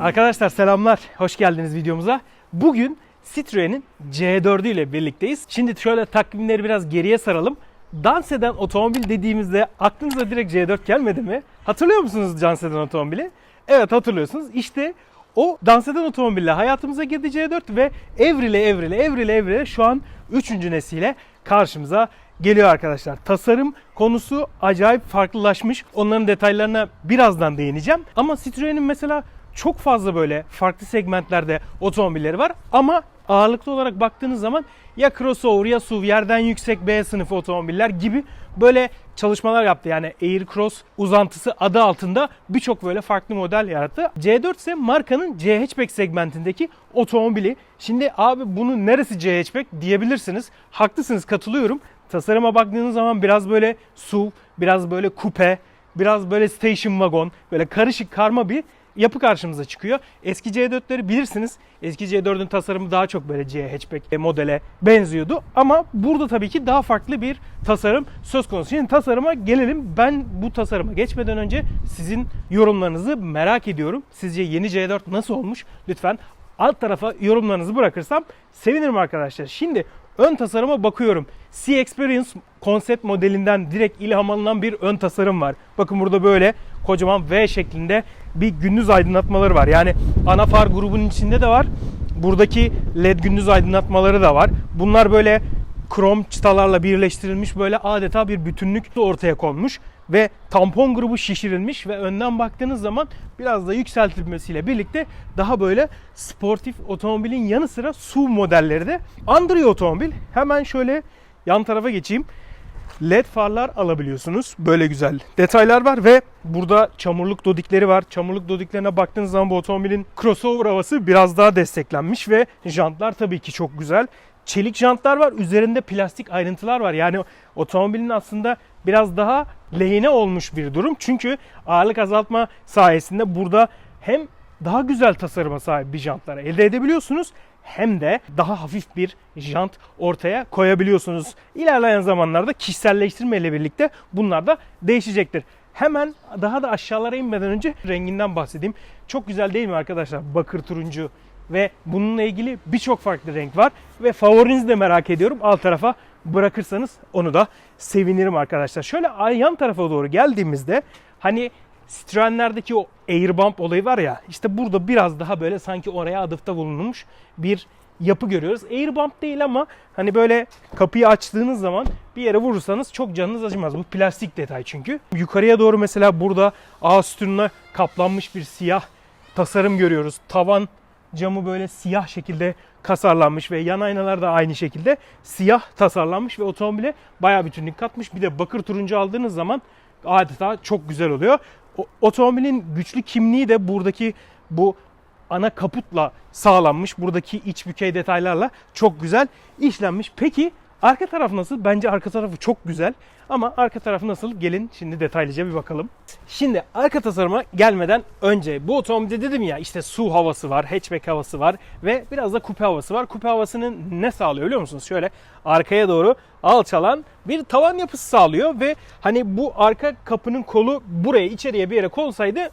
Arkadaşlar selamlar. Hoş geldiniz videomuza. Bugün Citroen'in C4'ü ile birlikteyiz. Şimdi şöyle takvimleri biraz geriye saralım. Dans eden otomobil dediğimizde aklınıza direkt C4 gelmedi mi? Hatırlıyor musunuz dans eden otomobili? Evet hatırlıyorsunuz. İşte o dans eden otomobille hayatımıza girdi C4 ve evrile evrile evrile evrile şu an 3. nesile karşımıza geliyor arkadaşlar. Tasarım konusu acayip farklılaşmış. Onların detaylarına birazdan değineceğim. Ama Citroen'in mesela çok fazla böyle farklı segmentlerde otomobilleri var ama ağırlıklı olarak baktığınız zaman ya crossover ya SUV yerden yüksek B sınıfı otomobiller gibi böyle çalışmalar yaptı. Yani Aircross uzantısı adı altında birçok böyle farklı model yarattı. C4 ise markanın C hatchback segmentindeki otomobili. Şimdi abi bunun neresi C hatchback diyebilirsiniz. Haklısınız katılıyorum. Tasarıma baktığınız zaman biraz böyle SUV, biraz böyle kupe, biraz böyle station wagon, böyle karışık karma bir yapı karşımıza çıkıyor. Eski C4'leri bilirsiniz. Eski C4'ün tasarımı daha çok böyle C hatchback modele benziyordu. Ama burada tabii ki daha farklı bir tasarım söz konusu. Şimdi tasarıma gelelim. Ben bu tasarıma geçmeden önce sizin yorumlarınızı merak ediyorum. Sizce yeni C4 nasıl olmuş? Lütfen alt tarafa yorumlarınızı bırakırsam sevinirim arkadaşlar. Şimdi ön tasarıma bakıyorum. C-Experience konsept modelinden direkt ilham alınan bir ön tasarım var. Bakın burada böyle kocaman V şeklinde bir gündüz aydınlatmaları var. Yani ana far grubunun içinde de var. Buradaki led gündüz aydınlatmaları da var. Bunlar böyle krom çıtalarla birleştirilmiş böyle adeta bir bütünlük ortaya konmuş ve tampon grubu şişirilmiş ve önden baktığınız zaman biraz da yükseltilmesiyle birlikte daha böyle sportif otomobilin yanı sıra SUV modelleri de andırıyor otomobil. Hemen şöyle yan tarafa geçeyim. LED farlar alabiliyorsunuz. Böyle güzel detaylar var ve burada çamurluk dodikleri var. Çamurluk dodiklerine baktığınız zaman bu otomobilin crossover havası biraz daha desteklenmiş ve jantlar tabii ki çok güzel. Çelik jantlar var. Üzerinde plastik ayrıntılar var. Yani otomobilin aslında biraz daha lehine olmuş bir durum. Çünkü ağırlık azaltma sayesinde burada hem daha güzel tasarıma sahip bir jantları elde edebiliyorsunuz hem de daha hafif bir jant ortaya koyabiliyorsunuz. İlerleyen zamanlarda kişiselleştirme ile birlikte bunlar da değişecektir. Hemen daha da aşağılara inmeden önce renginden bahsedeyim. Çok güzel değil mi arkadaşlar? Bakır turuncu ve bununla ilgili birçok farklı renk var ve favorinizi de merak ediyorum. Alt tarafa bırakırsanız onu da sevinirim arkadaşlar. Şöyle yan tarafa doğru geldiğimizde hani Citroen'lerdeki o air bump olayı var ya işte burada biraz daha böyle sanki oraya adıfta bulunmuş bir yapı görüyoruz. Air bump değil ama hani böyle kapıyı açtığınız zaman bir yere vurursanız çok canınız acımaz. Bu plastik detay çünkü. Yukarıya doğru mesela burada ağ sütununa kaplanmış bir siyah tasarım görüyoruz. Tavan camı böyle siyah şekilde kasarlanmış ve yan aynalar da aynı şekilde siyah tasarlanmış ve otomobile bayağı bütünlük katmış. Bir de bakır turuncu aldığınız zaman adeta çok güzel oluyor. Otomobilin güçlü kimliği de buradaki bu ana kaputla sağlanmış. Buradaki iç bükey detaylarla çok güzel işlenmiş. Peki arka taraf nasıl? Bence arka tarafı çok güzel. Ama arka tarafı nasıl? Gelin şimdi detaylıca bir bakalım. Şimdi arka tasarıma gelmeden önce bu otomobilde dedim ya işte su havası var, hatchback havası var ve biraz da kupe havası var. Kupe havasının ne sağlıyor biliyor musunuz? Şöyle arkaya doğru alçalan bir tavan yapısı sağlıyor ve hani bu arka kapının kolu buraya içeriye bir yere konsaydı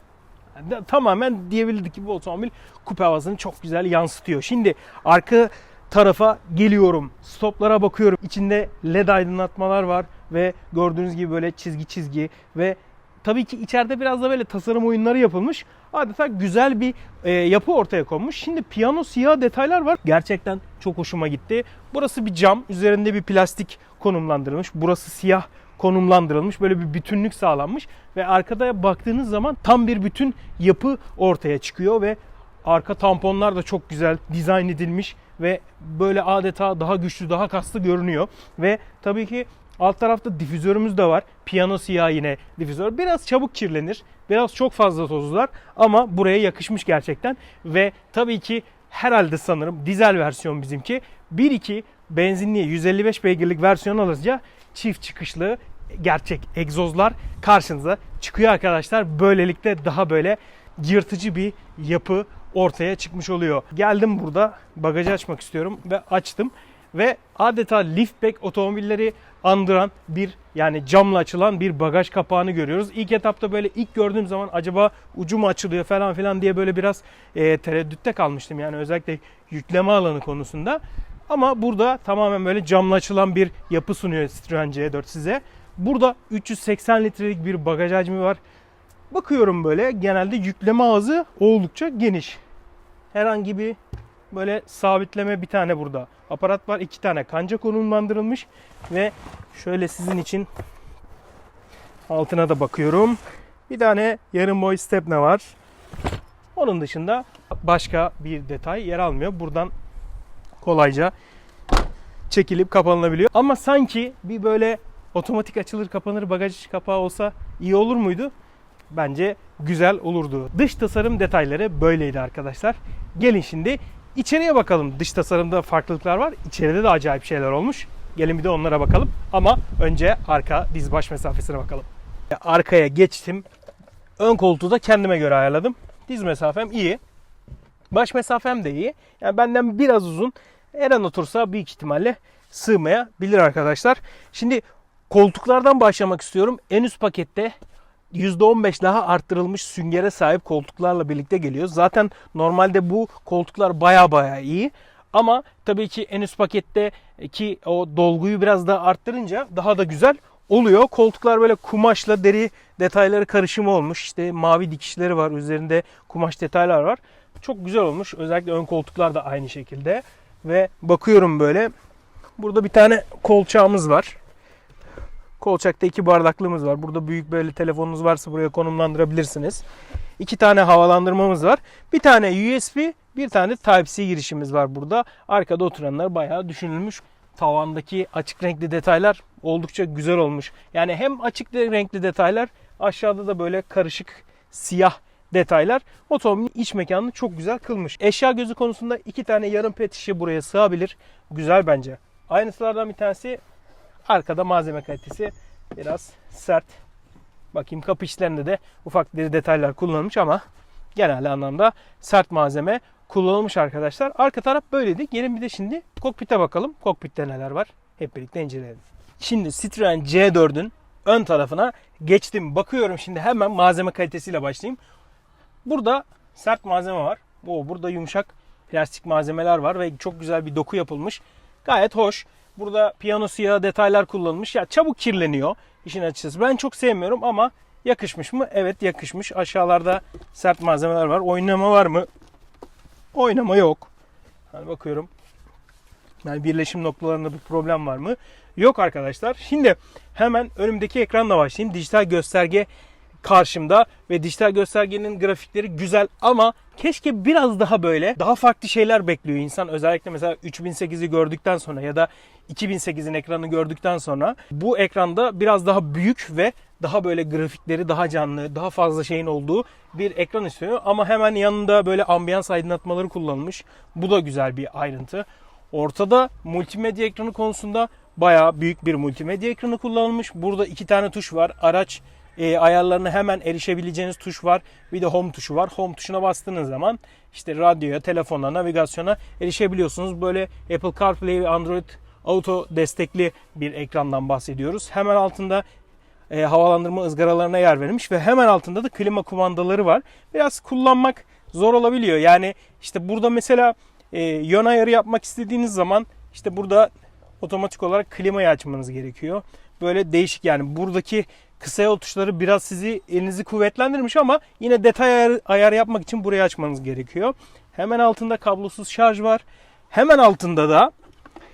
tamamen diyebilirdik ki bu otomobil kupe havasını çok güzel yansıtıyor. Şimdi arka tarafa geliyorum. Stoplara bakıyorum. İçinde led aydınlatmalar var ve gördüğünüz gibi böyle çizgi çizgi ve tabii ki içeride biraz da böyle tasarım oyunları yapılmış. Adeta güzel bir e, yapı ortaya konmuş. Şimdi piyano siyah detaylar var. Gerçekten çok hoşuma gitti. Burası bir cam. Üzerinde bir plastik konumlandırılmış. Burası siyah konumlandırılmış. Böyle bir bütünlük sağlanmış ve arkada baktığınız zaman tam bir bütün yapı ortaya çıkıyor ve arka tamponlar da çok güzel dizayn edilmiş ve böyle adeta daha güçlü, daha kaslı görünüyor. Ve tabii ki alt tarafta difüzörümüz de var. Piyano siyah yine difüzör. Biraz çabuk kirlenir. Biraz çok fazla tozlar ama buraya yakışmış gerçekten. Ve tabii ki herhalde sanırım dizel versiyon bizimki. 1.2 benzinli 155 beygirlik versiyon alınca çift çıkışlı gerçek egzozlar karşınıza çıkıyor arkadaşlar. Böylelikle daha böyle yırtıcı bir yapı ortaya çıkmış oluyor. Geldim burada bagajı açmak istiyorum ve açtım ve adeta liftback otomobilleri andıran bir yani camla açılan bir bagaj kapağını görüyoruz. İlk etapta böyle ilk gördüğüm zaman acaba ucu mu açılıyor falan filan diye böyle biraz e, tereddütte kalmıştım. Yani özellikle yükleme alanı konusunda. Ama burada tamamen böyle camla açılan bir yapı sunuyor Citroen C4 size. Burada 380 litrelik bir bagaj hacmi var. Bakıyorum böyle genelde yükleme ağzı oldukça geniş. Herhangi bir böyle sabitleme bir tane burada aparat var. iki tane kanca konumlandırılmış ve şöyle sizin için altına da bakıyorum. Bir tane yarım boy stepne var. Onun dışında başka bir detay yer almıyor. Buradan kolayca çekilip kapanılabiliyor. Ama sanki bir böyle otomatik açılır kapanır bagaj kapağı olsa iyi olur muydu? Bence güzel olurdu. Dış tasarım detayları böyleydi arkadaşlar. Gelin şimdi içeriye bakalım. Dış tasarımda farklılıklar var. İçeride de acayip şeyler olmuş. Gelin bir de onlara bakalım. Ama önce arka diz baş mesafesine bakalım. Arkaya geçtim. Ön koltuğu da kendime göre ayarladım. Diz mesafem iyi. Baş mesafem de iyi. Yani benden biraz uzun. Eren otursa büyük ihtimalle sığmayabilir arkadaşlar. Şimdi koltuklardan başlamak istiyorum. En üst pakette %15 daha arttırılmış süngere sahip koltuklarla birlikte geliyor. Zaten normalde bu koltuklar baya baya iyi. Ama tabii ki en üst pakette ki o dolguyu biraz daha arttırınca daha da güzel oluyor. Koltuklar böyle kumaşla deri detayları karışımı olmuş. İşte mavi dikişleri var. Üzerinde kumaş detaylar var. Çok güzel olmuş. Özellikle ön koltuklar da aynı şekilde. Ve bakıyorum böyle. Burada bir tane kolçağımız var. Kolçakta iki bardaklığımız var. Burada büyük böyle telefonunuz varsa buraya konumlandırabilirsiniz. İki tane havalandırmamız var. Bir tane USB, bir tane Type-C girişimiz var burada. Arkada oturanlar bayağı düşünülmüş. Tavandaki açık renkli detaylar oldukça güzel olmuş. Yani hem açık renkli detaylar aşağıda da böyle karışık siyah detaylar otomobilin iç mekanını çok güzel kılmış. Eşya gözü konusunda iki tane yarım pet şişe buraya sığabilir. Güzel bence. Aynısılardan bir tanesi arkada malzeme kalitesi biraz sert. Bakayım kapı içlerinde de ufak deri detaylar kullanılmış ama genel anlamda sert malzeme kullanılmış arkadaşlar. Arka taraf böyleydi. Gelin bir de şimdi kokpite bakalım. Kokpitte neler var? Hep birlikte inceleyelim. Şimdi Citroen C4'ün ön tarafına geçtim. Bakıyorum şimdi hemen malzeme kalitesiyle başlayayım. Burada sert malzeme var. Oo, burada yumuşak plastik malzemeler var ve çok güzel bir doku yapılmış. Gayet hoş. Burada piyano siyahı detaylar kullanılmış. Ya çabuk kirleniyor işin açıkçası. Ben çok sevmiyorum ama yakışmış mı? Evet yakışmış. Aşağılarda sert malzemeler var. Oynama var mı? Oynama yok. Hani bakıyorum. Yani birleşim noktalarında bir problem var mı? Yok arkadaşlar. Şimdi hemen önümdeki ekranla başlayayım. Dijital gösterge karşımda ve dijital göstergenin grafikleri güzel ama keşke biraz daha böyle daha farklı şeyler bekliyor insan. Özellikle mesela 3008'i gördükten sonra ya da 2008'in ekranını gördükten sonra bu ekranda biraz daha büyük ve daha böyle grafikleri daha canlı, daha fazla şeyin olduğu bir ekran istiyor. Ama hemen yanında böyle ambiyans aydınlatmaları kullanılmış. Bu da güzel bir ayrıntı. Ortada multimedya ekranı konusunda bayağı büyük bir multimedya ekranı kullanılmış. Burada iki tane tuş var. Araç e, ayarlarına hemen erişebileceğiniz tuş var. Bir de home tuşu var. Home tuşuna bastığınız zaman işte radyoya, telefona, navigasyona erişebiliyorsunuz. Böyle Apple CarPlay ve Android Auto destekli bir ekrandan bahsediyoruz. Hemen altında e, havalandırma ızgaralarına yer verilmiş ve hemen altında da klima kumandaları var. Biraz kullanmak zor olabiliyor. Yani işte burada mesela e, yön ayarı yapmak istediğiniz zaman işte burada otomatik olarak klimayı açmanız gerekiyor. Böyle değişik yani buradaki kısa yol tuşları biraz sizi elinizi kuvvetlendirmiş ama yine detay ayar, ayar yapmak için burayı açmanız gerekiyor. Hemen altında kablosuz şarj var. Hemen altında da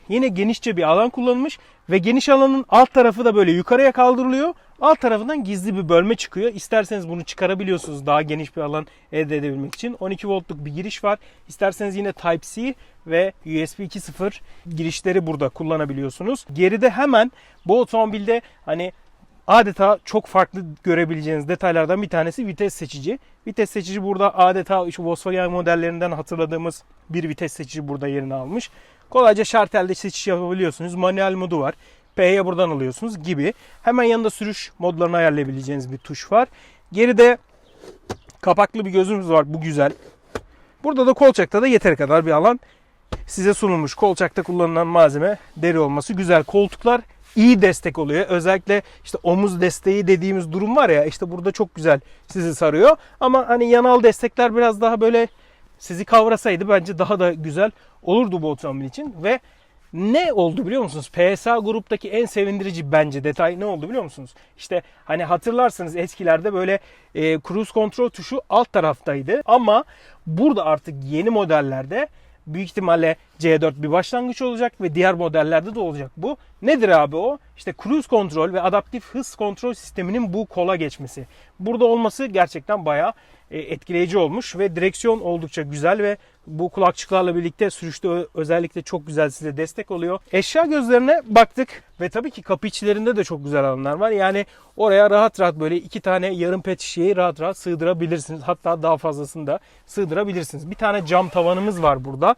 yine genişçe bir alan kullanılmış ve geniş alanın alt tarafı da böyle yukarıya kaldırılıyor. Alt tarafından gizli bir bölme çıkıyor. İsterseniz bunu çıkarabiliyorsunuz daha geniş bir alan elde edebilmek için. 12 voltluk bir giriş var. İsterseniz yine Type-C ve USB 2.0 girişleri burada kullanabiliyorsunuz. Geride hemen bu otomobilde hani adeta çok farklı görebileceğiniz detaylardan bir tanesi vites seçici. Vites seçici burada adeta şu Volkswagen modellerinden hatırladığımız bir vites seçici burada yerini almış. Kolayca şartelde seçiş yapabiliyorsunuz. Manuel modu var. P'ye buradan alıyorsunuz gibi. Hemen yanında sürüş modlarını ayarlayabileceğiniz bir tuş var. Geride kapaklı bir gözümüz var. Bu güzel. Burada da kolçakta da yeteri kadar bir alan size sunulmuş. Kolçakta kullanılan malzeme deri olması güzel. Koltuklar iyi destek oluyor. Özellikle işte omuz desteği dediğimiz durum var ya işte burada çok güzel sizi sarıyor. Ama hani yanal destekler biraz daha böyle sizi kavrasaydı bence daha da güzel olurdu bu otomobil için ve ne oldu biliyor musunuz? PSA gruptaki en sevindirici bence detay ne oldu biliyor musunuz? İşte hani hatırlarsınız eskilerde böyle e, cruise kontrol tuşu alt taraftaydı ama burada artık yeni modellerde büyük ihtimalle C4 bir başlangıç olacak ve diğer modellerde de olacak bu. Nedir abi o? İşte cruise kontrol ve adaptif hız kontrol sisteminin bu kola geçmesi. Burada olması gerçekten bayağı etkileyici olmuş ve direksiyon oldukça güzel ve bu kulakçıklarla birlikte sürüşte özellikle çok güzel size destek oluyor. Eşya gözlerine baktık ve tabii ki kapı içlerinde de çok güzel alanlar var. Yani oraya rahat rahat böyle iki tane yarım pet şişeyi rahat rahat sığdırabilirsiniz. Hatta daha fazlasını da sığdırabilirsiniz. Bir tane cam tavanımız var burada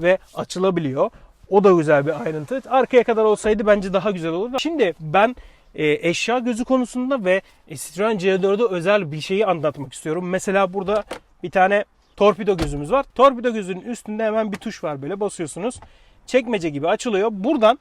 ve açılabiliyor. O da güzel bir ayrıntı. Arkaya kadar olsaydı bence daha güzel olurdu. Şimdi ben e, eşya gözü konusunda ve e, Citroen C4'e özel bir şeyi anlatmak istiyorum. Mesela burada bir tane torpido gözümüz var. Torpido gözünün üstünde hemen bir tuş var böyle basıyorsunuz. Çekmece gibi açılıyor. Buradan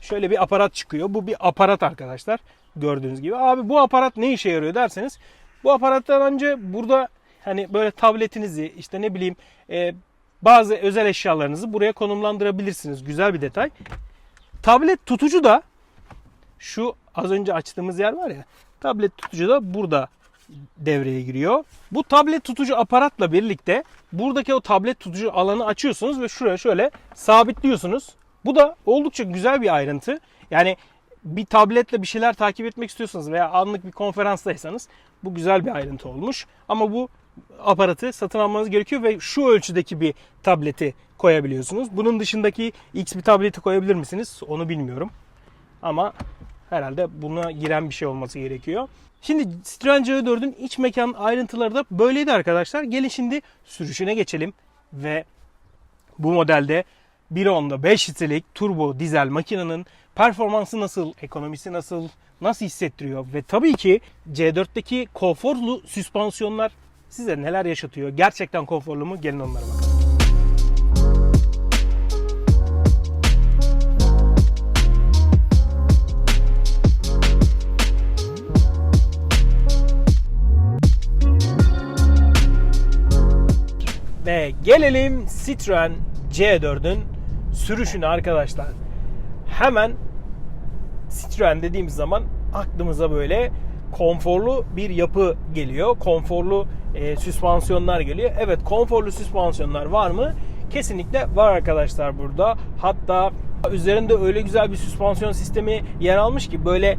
şöyle bir aparat çıkıyor. Bu bir aparat arkadaşlar. Gördüğünüz gibi. Abi bu aparat ne işe yarıyor derseniz. Bu aparattan önce burada hani böyle tabletinizi işte ne bileyim e, bazı özel eşyalarınızı buraya konumlandırabilirsiniz. Güzel bir detay. Tablet tutucu da şu az önce açtığımız yer var ya tablet tutucu da burada devreye giriyor. Bu tablet tutucu aparatla birlikte buradaki o tablet tutucu alanı açıyorsunuz ve şuraya şöyle sabitliyorsunuz. Bu da oldukça güzel bir ayrıntı. Yani bir tabletle bir şeyler takip etmek istiyorsanız veya anlık bir konferanstaysanız bu güzel bir ayrıntı olmuş. Ama bu aparatı satın almanız gerekiyor ve şu ölçüdeki bir tableti koyabiliyorsunuz. Bunun dışındaki X bir tableti koyabilir misiniz? Onu bilmiyorum. Ama herhalde buna giren bir şey olması gerekiyor. Şimdi Citroen C4'ün iç mekan ayrıntıları da böyleydi arkadaşlar. Gelin şimdi sürüşüne geçelim ve bu modelde 1.10'da 5 litrelik turbo dizel makinenin performansı nasıl, ekonomisi nasıl, nasıl hissettiriyor ve tabii ki C4'teki konforlu süspansiyonlar size neler yaşatıyor? Gerçekten konforlu mu? Gelin onlara bakalım. Gelelim Citroen C4'ün sürüşüne arkadaşlar. Hemen Citroen dediğimiz zaman aklımıza böyle konforlu bir yapı geliyor. Konforlu e, süspansiyonlar geliyor. Evet konforlu süspansiyonlar var mı? Kesinlikle var arkadaşlar burada. Hatta üzerinde öyle güzel bir süspansiyon sistemi yer almış ki böyle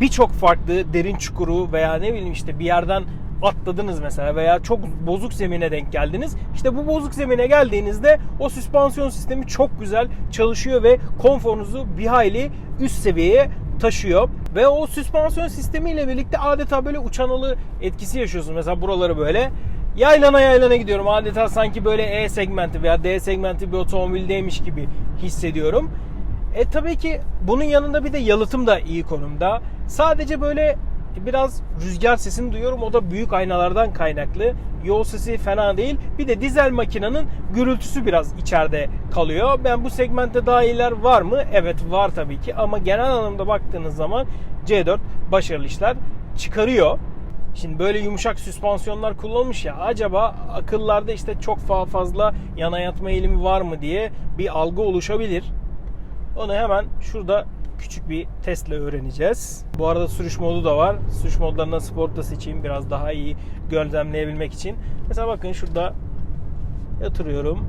birçok farklı derin çukuru veya ne bileyim işte bir yerden atladınız mesela veya çok bozuk zemine denk geldiniz. İşte bu bozuk zemine geldiğinizde o süspansiyon sistemi çok güzel çalışıyor ve konforunuzu bir hayli üst seviyeye taşıyor. Ve o süspansiyon sistemiyle birlikte adeta böyle uçan alı etkisi yaşıyorsunuz. Mesela buraları böyle yaylana yaylana gidiyorum. Adeta sanki böyle E segmenti veya D segmenti bir otomobildeymiş gibi hissediyorum. E tabii ki bunun yanında bir de yalıtım da iyi konumda. Sadece böyle biraz rüzgar sesini duyuyorum. O da büyük aynalardan kaynaklı. Yol sesi fena değil. Bir de dizel makinenin gürültüsü biraz içeride kalıyor. Ben bu segmentte daha iyiler var mı? Evet var tabii ki. Ama genel anlamda baktığınız zaman C4 başarılı işler çıkarıyor. Şimdi böyle yumuşak süspansiyonlar kullanılmış ya acaba akıllarda işte çok fa- fazla yana yatma eğilimi var mı diye bir algı oluşabilir. Onu hemen şurada küçük bir testle öğreneceğiz. Bu arada sürüş modu da var. Sürüş modlarından sportta seçeyim biraz daha iyi gözlemleyebilmek için. Mesela bakın şurada yatırıyorum.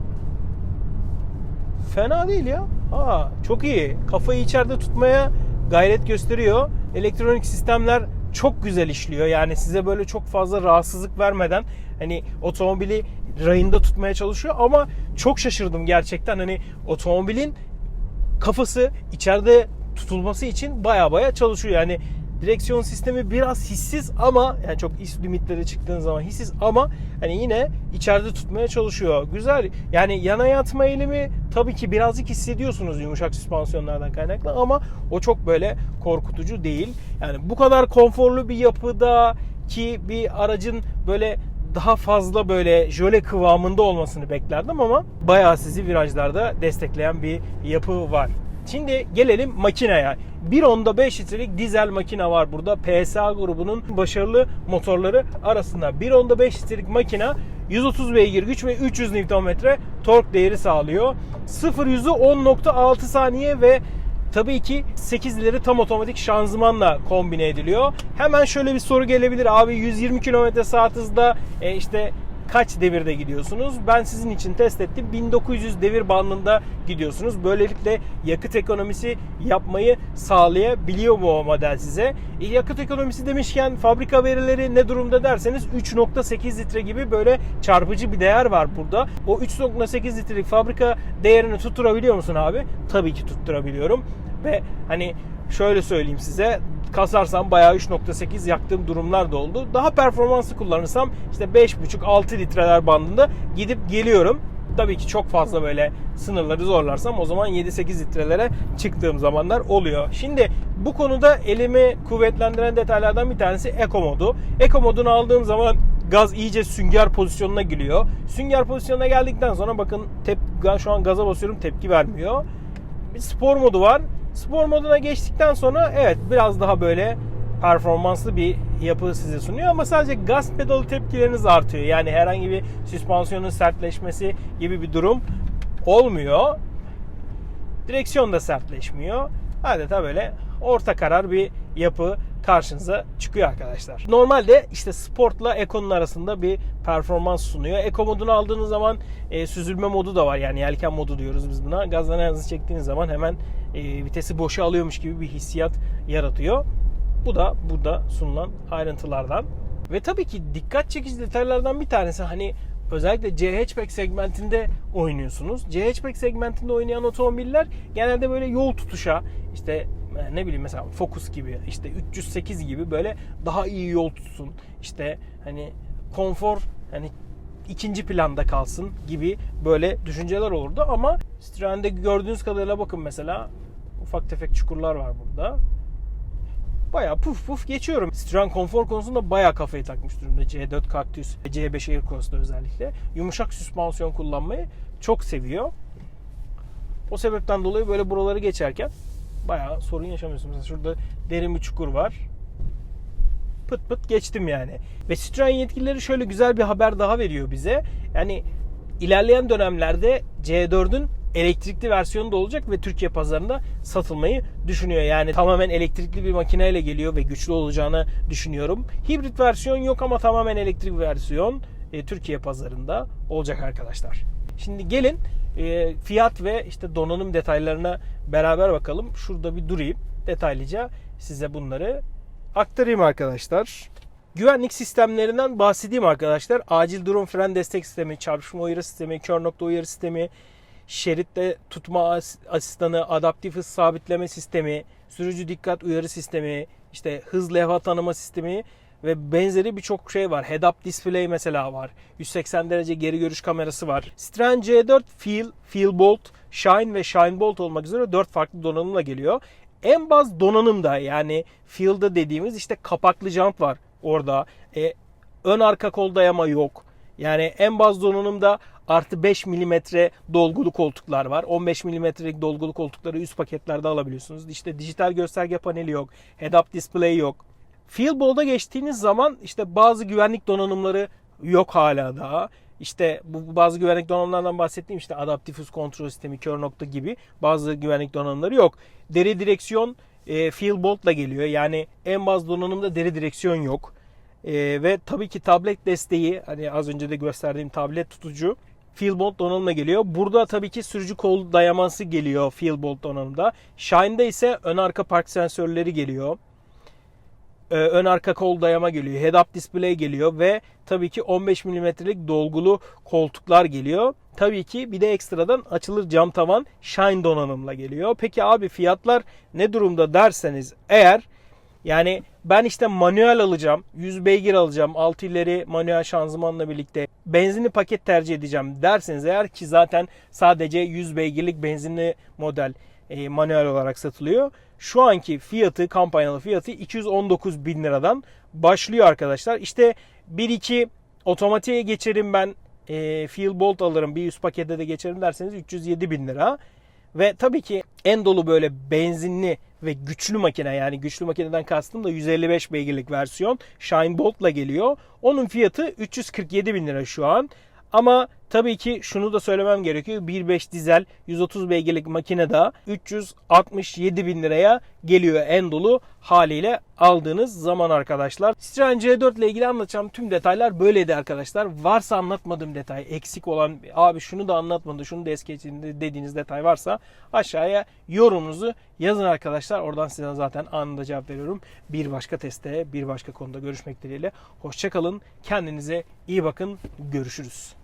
Fena değil ya. Aa, çok iyi. Kafayı içeride tutmaya gayret gösteriyor. Elektronik sistemler çok güzel işliyor. Yani size böyle çok fazla rahatsızlık vermeden hani otomobili rayında tutmaya çalışıyor ama çok şaşırdım gerçekten. Hani otomobilin kafası içeride tutulması için baya baya çalışıyor. Yani direksiyon sistemi biraz hissiz ama yani çok is limitlere çıktığın zaman hissiz ama hani yine içeride tutmaya çalışıyor. Güzel. Yani yana yatma eğilimi tabii ki birazcık hissediyorsunuz yumuşak süspansiyonlardan kaynaklı ama o çok böyle korkutucu değil. Yani bu kadar konforlu bir yapıda ki bir aracın böyle daha fazla böyle jöle kıvamında olmasını beklerdim ama bayağı sizi virajlarda destekleyen bir yapı var. Şimdi gelelim makineye. 1.5 litrelik dizel makine var burada. PSA grubunun başarılı motorları arasında. 1.5 litrelik makine 130 beygir güç ve 300 Nm tork değeri sağlıyor. 0 yüzü 10.6 saniye ve tabii ki 8 ileri tam otomatik şanzımanla kombine ediliyor. Hemen şöyle bir soru gelebilir. Abi 120 km saat hızda e, işte kaç devirde gidiyorsunuz? Ben sizin için test ettim. 1900 devir bandında gidiyorsunuz. Böylelikle yakıt ekonomisi yapmayı sağlayabiliyor bu model size. E, yakıt ekonomisi demişken fabrika verileri ne durumda derseniz 3.8 litre gibi böyle çarpıcı bir değer var burada. O 3.8 litrelik fabrika değerini tutturabiliyor musun abi? Tabii ki tutturabiliyorum. Ve hani şöyle söyleyeyim size kasarsam bayağı 3.8 yaktığım durumlar da oldu. Daha performanslı kullanırsam işte 5.5-6 litreler bandında gidip geliyorum. Tabii ki çok fazla böyle sınırları zorlarsam o zaman 7-8 litrelere çıktığım zamanlar oluyor. Şimdi bu konuda elimi kuvvetlendiren detaylardan bir tanesi Eco modu. Eco modunu aldığım zaman gaz iyice sünger pozisyonuna giriyor. Sünger pozisyonuna geldikten sonra bakın tep şu an gaza basıyorum tepki vermiyor. Bir spor modu var. Spor moduna geçtikten sonra evet biraz daha böyle performanslı bir yapı size sunuyor ama sadece gaz pedalı tepkileriniz artıyor. Yani herhangi bir süspansiyonun sertleşmesi gibi bir durum olmuyor. Direksiyon da sertleşmiyor. Adeta böyle orta karar bir yapı karşınıza çıkıyor arkadaşlar. Normalde işte sportla Eco'nun arasında bir performans sunuyor. Eco modunu aldığınız zaman e, süzülme modu da var. Yani yelken modu diyoruz biz buna. Gazdan ayağınızı çektiğiniz zaman hemen e, vitesi boşa alıyormuş gibi bir hissiyat yaratıyor. Bu da burada sunulan ayrıntılardan. Ve tabii ki dikkat çekici detaylardan bir tanesi hani özellikle C hatchback segmentinde oynuyorsunuz. C hatchback segmentinde oynayan otomobiller genelde böyle yol tutuşa işte ne bileyim mesela Focus gibi işte 308 gibi böyle daha iyi yol tutsun. İşte hani konfor hani ikinci planda kalsın gibi böyle düşünceler olurdu ama Citroen'de gördüğünüz kadarıyla bakın mesela ufak tefek çukurlar var burada. Bayağı puf puf geçiyorum. Citroen konfor konusunda bayağı kafayı takmış durumda. C4 Cactus, C5 Aircross'ta özellikle. Yumuşak süspansiyon kullanmayı çok seviyor. O sebepten dolayı böyle buraları geçerken bayağı sorun yaşamıyorsunuz. Mesela şurada derin bir çukur var. Pıt pıt geçtim yani. Ve Citroen yetkilileri şöyle güzel bir haber daha veriyor bize. Yani ilerleyen dönemlerde C4'ün elektrikli versiyonu da olacak ve Türkiye pazarında satılmayı düşünüyor. Yani tamamen elektrikli bir makineyle geliyor ve güçlü olacağını düşünüyorum. Hibrit versiyon yok ama tamamen elektrikli versiyon e, Türkiye pazarında olacak arkadaşlar. Şimdi gelin e, fiyat ve işte donanım detaylarına beraber bakalım. Şurada bir durayım. Detaylıca size bunları aktarayım arkadaşlar. Güvenlik sistemlerinden bahsedeyim arkadaşlar. Acil durum fren destek sistemi, çarpışma uyarı sistemi, kör nokta uyarı sistemi, şeritte tutma asistanı, adaptif hız sabitleme sistemi, sürücü dikkat uyarı sistemi, işte hız levha tanıma sistemi ve benzeri birçok şey var. Head-up display mesela var. 180 derece geri görüş kamerası var. Citroen C4 Feel, Feel Bolt, Shine ve Shine Bolt olmak üzere 4 farklı donanımla geliyor. En baz donanımda yani Feel'da dediğimiz işte kapaklı jant var orada. E, ön arka kol dayama yok. Yani en baz donanımda artı 5 mm dolgulu koltuklar var. 15 mm'lik dolgulu koltukları üst paketlerde alabiliyorsunuz. İşte dijital gösterge paneli yok. Head-up display yok. Feelbold'a geçtiğiniz zaman işte bazı güvenlik donanımları yok hala daha. İşte bu bazı güvenlik donanımlardan bahsettiğim işte adaptif hız kontrol sistemi, kör nokta gibi bazı güvenlik donanımları yok. Deri direksiyon e, Feelbold'la geliyor. Yani en baz donanımda deri direksiyon yok. E, ve tabii ki tablet desteği hani az önce de gösterdiğim tablet tutucu Feelbolt donanımla geliyor. Burada tabii ki sürücü kol dayaması geliyor Feelbolt donanımda. Shine'da ise ön arka park sensörleri geliyor. Ee, ön arka kol dayama geliyor. Head-up display geliyor ve tabii ki 15 mm'lik dolgulu koltuklar geliyor. Tabii ki bir de ekstradan açılır cam tavan Shine donanımla geliyor. Peki abi fiyatlar ne durumda derseniz eğer yani ben işte manuel alacağım, 100 beygir alacağım, 6 ileri manuel şanzımanla birlikte benzinli paket tercih edeceğim derseniz eğer ki zaten sadece 100 beygirlik benzinli model e, manuel olarak satılıyor. Şu anki fiyatı, kampanyalı fiyatı 219 bin liradan başlıyor arkadaşlar. İşte 1-2 otomatiğe geçerim ben e, Feel Bolt alırım bir üst pakete de geçerim derseniz 307 bin lira. Ve tabii ki en dolu böyle benzinli ve güçlü makine yani güçlü makineden kastım da 155 beygirlik versiyon Shine Bolt'la geliyor. Onun fiyatı 347 bin lira şu an. Ama tabii ki şunu da söylemem gerekiyor. 1.5 dizel 130 beygirlik makine de 367 bin liraya geliyor en dolu haliyle aldığınız zaman arkadaşlar. Citroen C4 ile ilgili anlatacağım tüm detaylar böyleydi arkadaşlar. Varsa anlatmadığım detay, eksik olan abi şunu da anlatmadı, şunu da es geçti dediğiniz detay varsa aşağıya yorumunuzu yazın arkadaşlar. Oradan size zaten anında cevap veriyorum. Bir başka teste, bir başka konuda görüşmek dileğiyle. Hoşçakalın. Kendinize iyi bakın. Görüşürüz.